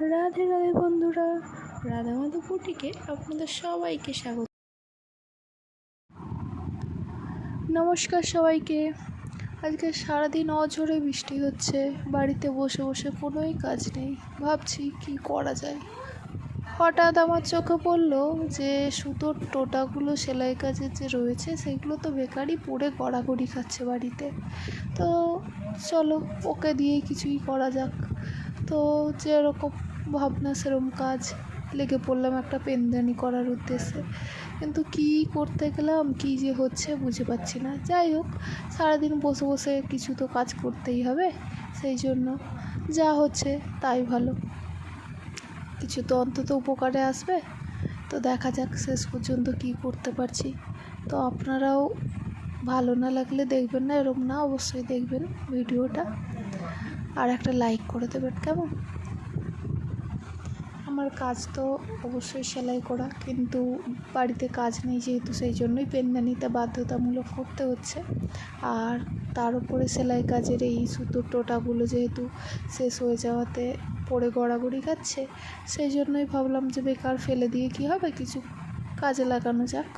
রাধে রাধে বন্ধুরা রাধা মাধব বুটিকে আপনাদের সবাইকে স্বাগত। নমস্কার সবাইকে। আজকে সারাদিন অঝরে বৃষ্টি হচ্ছে, বাড়িতে বসে বসে কোনোই কাজ নেই। ভাবছি কি করা যায়। হঠাৎ আমার চোখে পড়ল যে সুতোর টোটাগুলো সেলাই কাজের যে রয়েছে, সেগুলো তো বেকারই পড়ে গড়াগড়ি খাচ্ছে বাড়িতে। তো চলো, ওকে দিয়ে কিছুই করা যাক। তো যেরকম ভাবনা, সেরকম কাজ লেগে পড়লাম একটা পেনদানি করার উদ্দেশ্যে। কিন্তু কী করতে গেলাম, কী যে হচ্ছে বুঝে পাচ্ছি না। যাই হোক, সারাদিন বসে বসে কিছু তো কাজ করতেই হবে, সেই জন্য যা হচ্ছে তাই ভালো। কিছু তো অন্তত উপকারে আসবে। তো দেখা যাক শেষ পর্যন্ত কী করতে পারছি। তো আপনারাও ভালো না লাগলে দেখবেন না, এরকম না, অবশ্যই দেখবেন ভিডিওটা। আর একটা লাইক করে দেবেন, কেমন? আমার কাজ তো অবশ্যই সেলাই করা, কিন্তু বাড়িতে কাজ নেই যেহেতু, সেই জন্যই পেনদানিতে বাধ্যতামূলক করতে হচ্ছে। আর তার উপরে সেলাই কাজের এই সুতোর টোটাগুলো যেহেতু শেষ হয়ে যাওয়াতে পড়ে গড়াগড়ি খাচ্ছে সেই জন্যই ভাবলাম যে বেকার ফেলে দিয়ে কি হবে, কিছু কাজে লাগানো যাক।